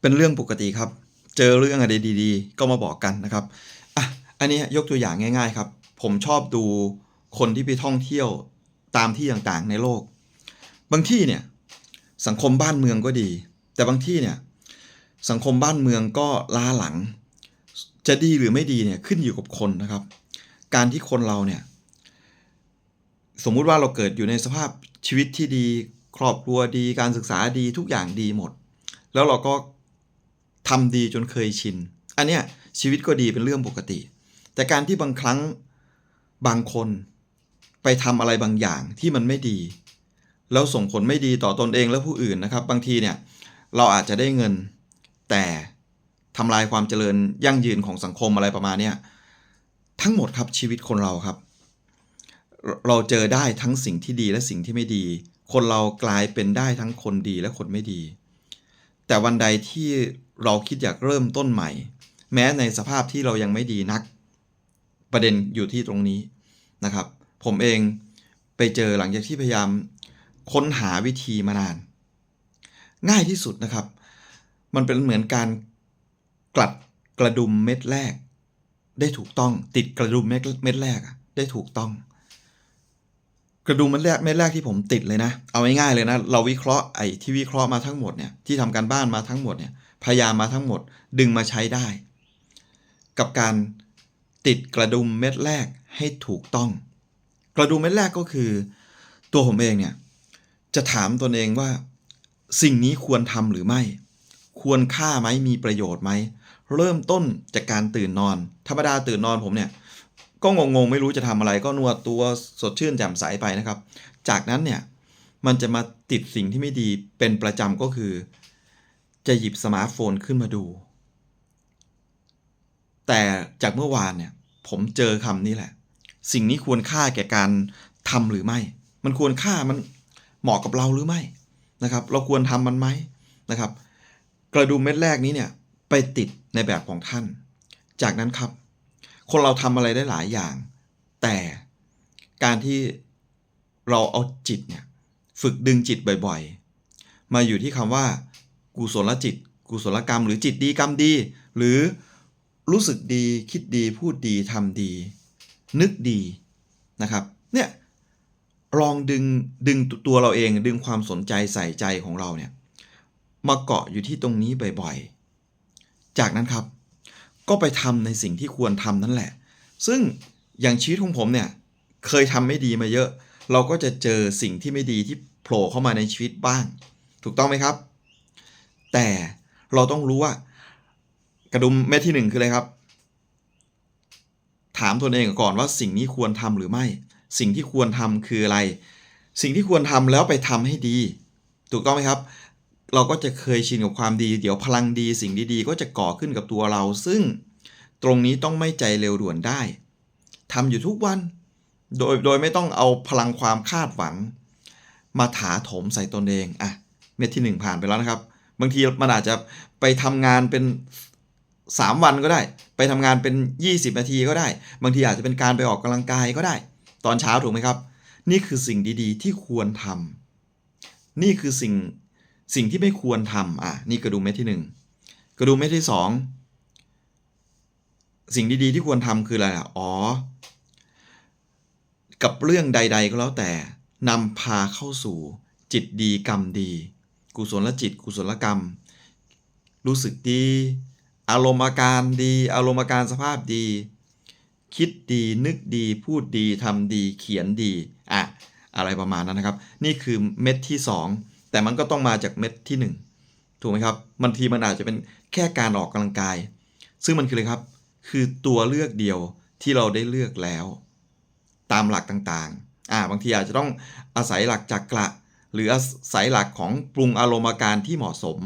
เป็นเรื่องปกติครับ เจอเรื่องอะไรดีๆ ก็มาบอกกันนะครับอะอันนี้ยกตัวอย่างง่ายๆครับ ผมชอบดูคนที่ไปท่องเที่ยวตามที่ต่างๆในโลก บางที่เนี่ยสังคมบ้านเมืองก็ดี แต่บางที่เนี่ยสังคมบ้านเมืองก็ล้าหลัง จะดีหรือไม่ดีเนี่ยขึ้นอยู่กับคนนะครับ การที่คนเราเนี่ยสมมุติว่าเราเกิดอยู่ในสภาพชีวิตที่ดี ครอบครัวดี การศึกษาดีทุกอย่างดีหมด แล้วเราก็ ทำดีจนเคยชิน อันเนี้ยชีวิตก็ดีเป็นเรื่องปกติ แต่การที่บางครั้งบางคนไปทำอะไรบางอย่างที่มันไม่ดี แล้วส่งผลไม่ดีต่อตนเองและผู้อื่นนะครับ บางทีเนี่ยเราอาจจะได้เงิน แต่ทำลายความเจริญยั่งยืนของสังคมอะไรประมาณเนี้ยทั้งหมดครับชีวิตคนเราครับ เราเจอได้ทั้งสิ่งที่ดีและสิ่งที่ไม่ดี คนเรากลายเป็นได้ทั้งคนดีและคนไม่ดี แต่วันใดที่ เราคิดอยากเริ่มต้นใหม่ แม้ในสภาพที่เรายังไม่ดีนัก ประเด็นอยู่ที่ตรงนี้นะครับ ผมเองไปเจอหลังจากที่พยายามค้นหาวิธีมานาน ง่ายที่สุดนะครับ มันเป็นเหมือนการกลัดกระดุมเม็ดแรก ได้ถูกต้อง ติดกระดุมเม็ดเม็ดแรกได้ถูกต้อง กระดุมเม็ดแรกเม็ดแรกที่ผมติดเลยนะ เอาง่ายๆเลยนะ เราวิเคราะห์ไอ้ที่วิเคราะห์มาทั้งหมดเนี่ยที่ทำการบ้านมาทั้งหมดเนี่ย พยายามมาทั้งหมดดึงมาใช้ได้ กับการติดกระดุมเม็ดแรกให้ถูกต้อง กระดุมเม็ดแรกก็คือ ตัวผมเองเนี่ยจะถามตนเองว่า สิ่งนี้ควรทำหรือไม่ ควรค่าไหมมีประโยชน์ไหม เริ่มต้นจากการตื่นนอน ธรรมดาตื่นนอนผมเนี่ยก็งงๆไม่รู้จะทำอะไรก็นวดตัวสดชื่นแจ่มใสไปนะครับ จากนั้นเนี่ยมันจะมาติดสิ่งที่ไม่ดีเป็นประจำก็คือ จะหยิบสมาร์ทโฟนขึ้นมาดู แต่จากเมื่อวานเนี่ย ผมเจอคำนี้แหละ สิ่งนี้ควรค่าแก่การทำหรือไม่ มันควรค่ามันเหมาะกับเราหรือไม่นะครับ เราควรทำมันไหมนะครับ กระดุมเม็ดแรกนี้เนี่ยไปติดในแบบของท่าน จากนั้นครับ คนเราทำอะไรได้หลายอย่าง แต่การที่เราเอาจิตเนี่ย ฝึกดึงจิตบ่อยๆ มาอยู่ที่คำว่า กุศลจิต กุศลกรรม หรือจิตดีกรรมดี หรือรู้สึกดีคิดดีพูดดีทำดี นึกดีนะครับเนี่ยลองดึงดึงตัวเราเองดึงความสนใจใส่ใจของเราเนี่ยมาเกาะอยู่ที่ตรงนี้บ่อยๆ จากนั้นครับ ก็ไปทำในสิ่งที่ควรทำนั่นแหละ ซึ่งอย่างชีวิตของผมเนี่ยเคยทำไม่ดีมาเยอะ เราก็จะเจอสิ่งที่ไม่ดีที่โผล่เข้ามาในชีวิตบ้าง ถูกต้องไหมครับ แต่เราต้องรู้ว่า กระดุมเม็ดที่หนึ่งคืออะไรครับ ถามตนเองก่อนว่าสิ่งนี้ควรทำหรือไม่ สิ่งที่ควรทำคืออะไร สิ่งที่ควรทำแล้วไปทำให้ดี ถูกต้องไหมครับ เราก็จะเคยชินกับความดี เดี๋ยวพลังดี สิ่งดีๆ ก็จะก่อขึ้นกับตัวเรา ซึ่งตรงนี้ต้องไม่ใจเร็วด่วนได้ทำอยู่ทุกวัน โดยโดยไม่ต้องเอาพลังความคาดหวัง มาถาโถมใส่ตนเอง อะ เม็ดที่หนึ่งผ่านไปแล้วนะครับ บางทีมันอาจจะไปทำงานเป็น 3 วันก็ได้ ไปทำงานเป็น 20 นาทีก็ได้ บางทีอาจจะเป็นการไปออกกำลังกายก็ได้ ตอนเช้าถูกไหมครับ นี่คือสิ่งดีๆ ที่ควรทำนี่คือสิ่งสิ่งที่ไม่ควรทำอะนี่กระดุมเม็ดที่หนึ่งกระดุมเม็ดที่สองสิ่งดีๆ ที่ควรทำคืออะไรอะอ๋อ กับเรื่องใด ๆ ก็แล้วแต่นำพาเข้าสู่จิตดีกรรมดี กุศลจิต กุศลกรรม รู้สึกดี อารมณ์อาการดี อารมณ์อาการสภาพดี คิดดีนึกดีพูดดีทำดีเขียนดีอะอะไรประมาณนั้นนะครับ นี่คือเม็ดที่ 2 แต่มันก็ต้องมาจากเม็ดที่ 1 ถูกไหมครับบางทีมันอาจจะเป็นแค่การออกกำลังกาย ซึ่งมันคืออะไรครับ คือตัวเลือกเดียวที่เราได้เลือกแล้ว ตามหลักต่างๆอ่าบางทีอาจจะต้องอาศัยหลักจักระ หรืออาศัยหลักของปรุงอารมณ์การที่เหมาะสม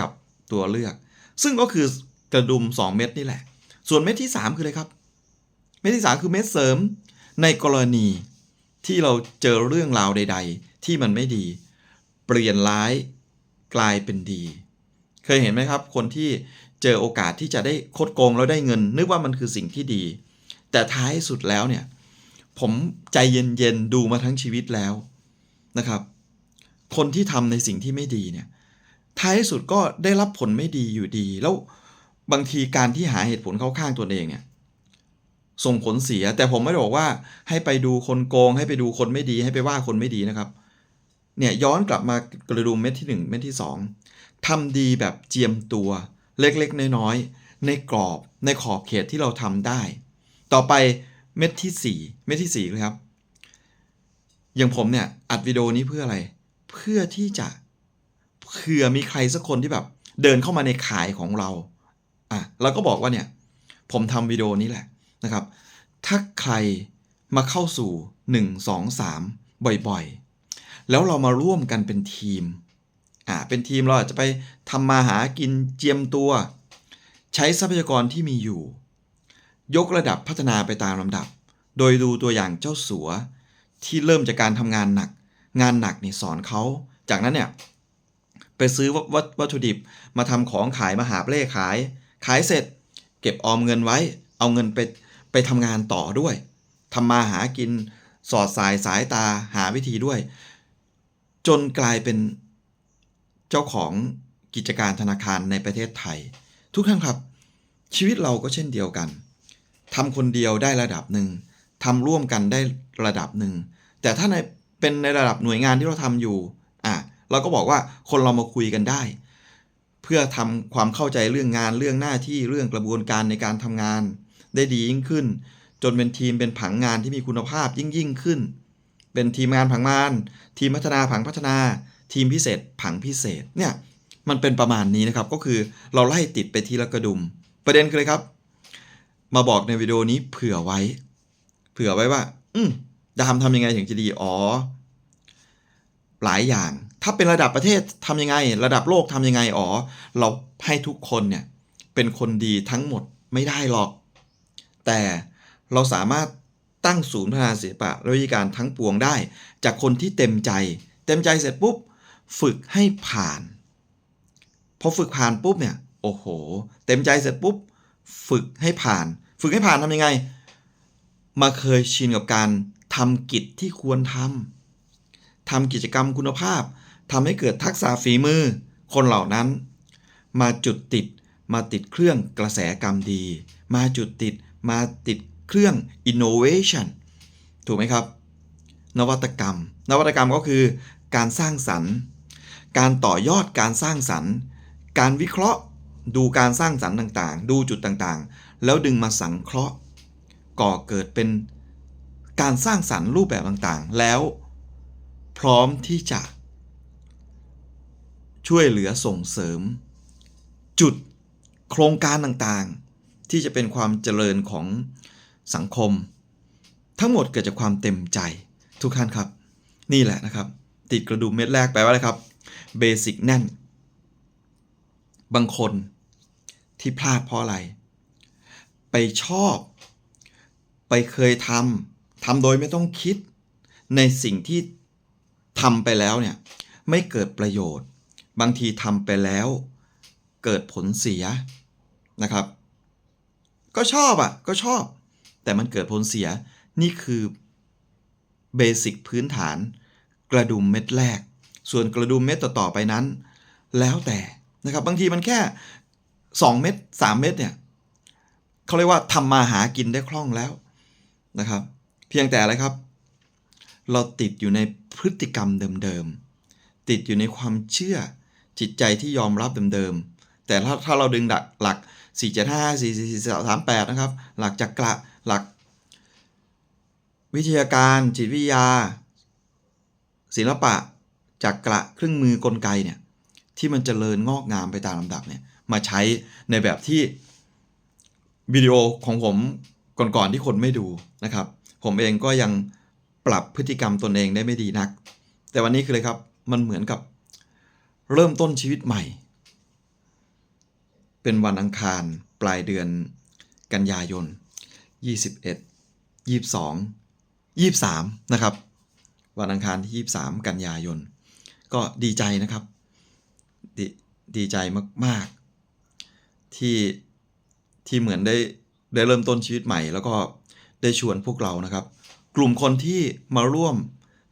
กับตัวเลือก ซึ่งก็คือกระดุม 2 เม็ดนี่แหละ ส่วนเม็ดที่ 3 คืออะไรครับ เม็ดที่ 3 คือเม็ดเสริมในกรณีที่เราเจอเรื่องราวใด ๆ ที่มันไม่ดี เปลี่ยนร้ายกลายเป็นดี เคยเห็นไหมครับ คนที่เจอโอกาสที่จะได้คดโกงแล้วได้เงิน นึกว่ามันคือสิ่งที่ดี แต่ท้ายสุดแล้วเนี่ย ผมใจเย็นๆดูมาทั้งชีวิตแล้วนะครับ คนที่ทำในสิ่งที่ไม่ดีเนี่ยท้ายที่สุดก็ได้รับผลไม่ดีอยู่ดี แล้วบางทีการที่หาเหตุผลเข้าข้างตัวเองเนี่ยส่งผลเสีย แต่ผมไม่ได้บอกว่าให้ไปดูคนโกง ให้ไปดูคนไม่ดี ให้ไปว่าคนไม่ดีนะครับ เนี่ยย้อนกลับมากระดุมเม็ดที่หนึ่งเม็ดที่สองทำดีแบบเจียมตัวเล็กๆ น้อยๆ ในกรอบในขอบเขตที่เราทำได้ ต่อไปเม็ดที่สี่เม็ดที่สี่เลยครับ อย่างผมเนี่ยอัดวิดีโอนี้เพื่ออะไร เพื่อที่จะเผื่อมีใครสักคนที่แบบ เดินเข้ามาในขายของเราอะเราก็บอกว่าเนี่ย ผมทำวิดีโอนี้แหละนะครับ ถ้าใครมาเข้าสู่ 1 2 3 บ่อยๆ แล้วเรามาร่วมกันเป็นทีมอ่าเป็นทีมเราอาจจะไปทำมาหากินเจียมตัว ใช้ทรัพยากรที่มีอยู่ ยกระดับพัฒนาไปตามลำดับ โดยดูตัวอย่างเจ้าสัวที่เริ่มจากการทำงานหนัก งานหนักนี่สอนเขา จากนั้นเนี่ยไปซื้อวัตวัตวัตถุดิบมาทำของขายมาหาเปล่ขาย ขายเสร็จ เก็บออมเงินไว้ เอาเงินไปไปทำงานต่อด้วยทำมาหากินสอดสายสายตาหาวิธีด้วย จนกลายเป็นเจ้าของกิจการธนาคารในประเทศไทย ทุกท่านครับ ชีวิตเราก็เช่นเดียวกันทำคนเดียวได้ระดับหนึ่งทำร่วมกันได้ระดับหนึ่งแต่ถ้าใน เป็นในระดับหน่วยงานที่เราทำอยู่อะเราก็บอกว่าคนเรามาคุยกันได้ เพื่อทำความเข้าใจเรื่องงานเรื่องหน้าที่เรื่องกระบวนการในการทำงาน ได้ดียิ่งขึ้น จนเป็นทีมเป็นผังงานที่มีคุณภาพยิ่งยิ่งขึ้น เป็นทีมงานผังงาน ทีมพัฒนาผังพัฒนา ทีมพิเศษ ผังพิเศษเนี่ยมันเป็นประมาณนี้นะครับก็คือเราไล่ติดไปทีละกระดุม ประเด็นคือเลยครับ มาบอกในวิดีโอนี้เผื่อไว้ เผื่อไว้ว่า อืม จะทำทำยังไงถึงจะดี อ๋อ หลายอย่าง ถ้าเป็นระดับประเทศทำยังไง ระดับโลกทำยังไง อ๋อ เราให้ทุกคนเนี่ย เป็นคนดีทั้งหมดไม่ได้หรอก แต่เราสามารถตั้งศูนย์พัฒนาศิลปะและวิธีการทั้งปวงได้ จากคนที่เต็มใจ เต็มใจเสร็จปุ๊บ ฝึกให้ผ่าน พอฝึกผ่านปุ๊บเนี่ย โอ้โห เต็มใจเสร็จปุ๊บ ฝึกให้ผ่าน ฝึกให้ผ่านทำยังไง มาเคยชินกับการ ทำกิจที่ควรทำทำกิจกรรมคุณภาพทำให้เกิดทักษะฝีมือ คนเหล่านั้น มาจุดติดมาติดเครื่องกระแสกรรมดี มาจุดติดมาติดเครื่อง innovation ถูกไหมครับ นวัตกรรม นวัตกรรมก็คือ การสร้างสรรค์ การต่อยอดการสร้างสรรค์ การวิเคราะห์ดูการสร้างสรรค์ต่างๆ ดูจุดต่างๆ แล้วดึงมาสังเคราะห์ ก่อเกิดเป็น การสร้างสรรค์รูปแบบต่างๆ แล้วพร้อมที่จะ ช่วยเหลือส่งเสริม จุดโครงการต่างๆ ที่จะเป็นความเจริญของสังคม ทั้งหมดเกิดจากความเต็มใจทุกท่านครับ นี่แหละนะครับ ติดกระดุมเม็ดแรกแปลว่าอะไรครับเบสิกแน่น บางคนที่พลาดเพราะอะไร ไปชอบ ไปเคยทำ ทำโดยไม่ต้องคิดในสิ่งที่ทำไปแล้วเนี่ยไม่เกิดประโยชน์ บางทีทำไปแล้วเกิดผลเสียนะครับ ก็ชอบอะก็ชอบ แต่มันเกิดผลเสียนี่คือเบสิกพื้นฐาน กระดุมเม็ดแรก ส่วนกระดุมเม็ดต่อๆไปนั้น แล้วแต่นะครับบางทีมันแค่ 2 เม็ด3 เม็ดเนี่ยเขาเรียกว่าทำมาหากินได้คล่องแล้วนะครับ เพียงแต่อะไรครับ เราติดอยู่ในพฤติกรรมเดิมๆ ติดอยู่ในความเชื่อจิตใจที่ยอมรับเดิมๆ แต่ถ้าถ้าเราดึงดักหลัก 4 7 5 4 4 4 3 8 นะครับ หลักจักระหลัก วิทยาการจิตวิทยา ศิลปะจักระเครื่องมือกลไกเนี่ยที่มันจเจริญงอกงามไปตามลำดับเนี่ยมาใช้ในแบบที่วิดีโอของผมก่อนๆที่คนไม่ดูนะครับ ผมเองก็ยังปรับพฤติกรรมตนเองได้ไม่ดีนัก แต่วันนี้คือเลยครับ มันเหมือนกับเริ่มต้นชีวิตใหม่ เป็นวันอังคารปลายเดือนกันยายน 21 22 23 นะครับ วันอังคารที่ 23 กันยายน ก็ดีใจนะครับ ดดีใจมาก ๆ ที่ที่เหมือนได้ได้เริ่มต้นชีวิตใหม่ แล้วก็ ได้ชวนพวกเรานะครับ กลุ่มคนที่มาร่วม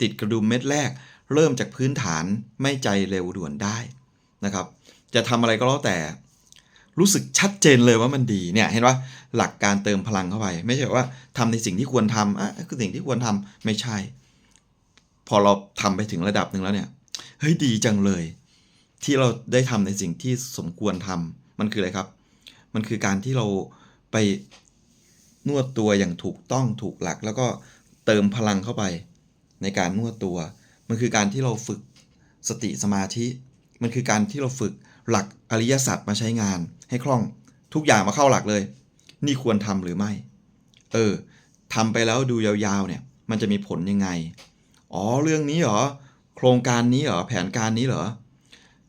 ติดกระดุมเม็ดแรก เริ่มจากพื้นฐานไม่ใจเร็วด่วนได้นะครับ จะทำอะไรก็แล้วแต่ รู้สึกชัดเจนเลยว่ามันดีเนี่ยเห็นว่าหลักการเติมพลังเข้าไป ไม่ใช่ว่าทำในสิ่งที่ควรทำอะคือสิ่งที่ควรทำไม่ใช่ พอเราทำไปถึงระดับหนึ่งแล้วเนี่ยเฮ้ยดีจังเลย ที่เราได้ทำในสิ่งที่สมควรทำมันคืออะไรครับ มันคือการที่เราไป นวดตัวอย่างถูกต้องถูกหลัก แล้วก็เติมพลังเข้าไป ในการนวดตัว มันคือการที่เราฝึกสติสมาธิ มันคือการที่เราฝึกหลักอริยสัจมาใช้งาน ให้คล่องทุกอย่างมาเข้าหลักเลย นี่ควรทำหรือไม่ เออทำไปแล้วดูยาวๆเนี่ย มันจะมีผลยังไง อ๋อเรื่องนี้เหรอโครงการนี้เหรอแผนการนี้เหรอ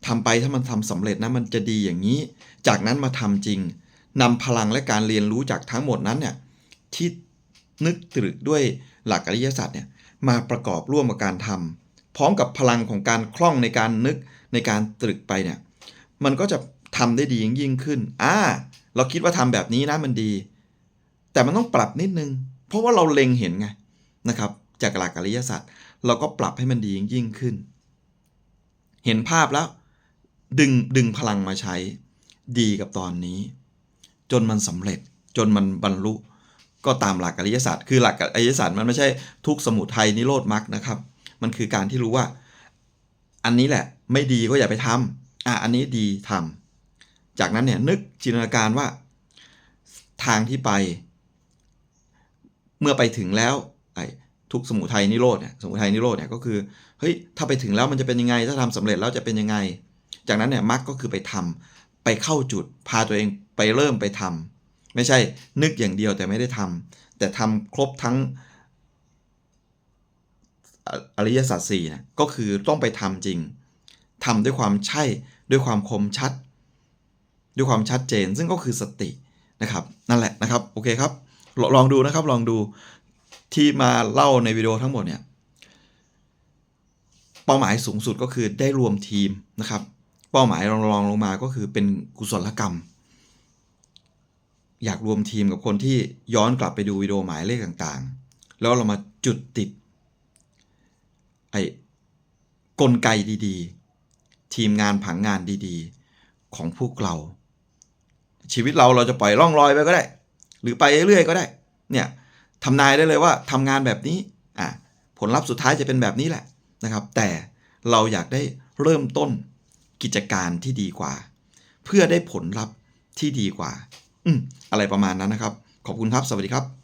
ทำไปถ้ามันทำสำเร็จนะมันจะดีอย่างนี้ จากนั้นมาทำจริง นำพลังและการเรียนรู้จากทั้งหมดนั้นเนี่ยที่นึกตรึกด้วยหลักอริยสัจเนี่ยมาประกอบร่วมกับการทำพร้อมกับพลังของการคล่องในการนึกในการตรึกไปเนี่ยมันก็จะทำได้ดียิ่งยิ่งขึ้นอ่าเราคิดว่าทำแบบนี้นะมันดี แต่มันต้องปรับนิดนึง เพราะว่าเราเล็งเห็นไงนะครับจากหลักอริยสัจเราก็ปรับให้มันดียิ่งยิ่งขึ้น เห็นภาพแล้วดึงดึงพลังมาใช้ดีกับตอนนี้ จนมันสำเร็จจนมันบรรลุ ก็ตามหลักอริยศาสัจคือหลักอริยศาสัจมันไม่ใช่ทุกสมุทัยนิโรธมรรคนะครับ มันคือการที่รู้ว่า อันนี้แหละไม่ดีก็อย่าไปทำอะอันนี้ดีทำจากนั้นเนี่ยนึกจินตนาการว่าทางที่ไป เมื่อไปถึงแล้วไอ้ทุกสมุทัยนิโรธเนี่ยสมุทัยนิโรธเนี่ยก็คือเฮ้ยถ้าไปถึงแล้วมันจะเป็นยังไง ถ้าทำสำเร็จแล้วจะเป็นยังไง จากนั้นเนี่ยมรรคก็คือไปทำ ไปเข้าจุด พาตัวเองไปเริ่มไปทำไม่ใช่นึกอย่างเดียวแต่ไม่ได้ทำแต่ทำครบทั้งอริยสัจสี่นะก็คือต้องไปทำจริงทำด้วยความใช่ด้วยความคมชัด ด้วยความชัดเจน ซึ่งก็คือสตินะครับนั่นแหละนะครับโอเคครับลลองดูนะครับลองดูที่มาเล่าในวิดีโอทั้งหมดเนี่ยเป้าหมายสูงสุดก็คือได้รวมทีมนะครับ เป้าหมายรองรองลงมาก็คือเป็นกุศลกรรม อยากรวมทีมกับคนที่ย้อนกลับไปดูวิดีโอหมายเลขต่างๆ แล้วเรามาจุดติดไอ้กลไกดีๆ ทีมงานผังงานดีๆ ของพวกเรา ชีวิตเราเราจะปล่อยร่องรอยไปก็ได้ หรือไปเรื่อยๆก็ได้ เนี่ยทำนายได้เลยว่าทำงานแบบนี้อะผลลัพธ์สุดท้ายจะเป็นแบบนี้แหละนะครับ แต่เราอยากได้เริ่มต้น กิจการที่ดีกว่า เพื่อได้ผลลัพธ์ที่ดีกว่า อืมอะไรประมาณนั้นนะครับ ขอบคุณครับ สวัสดีครับ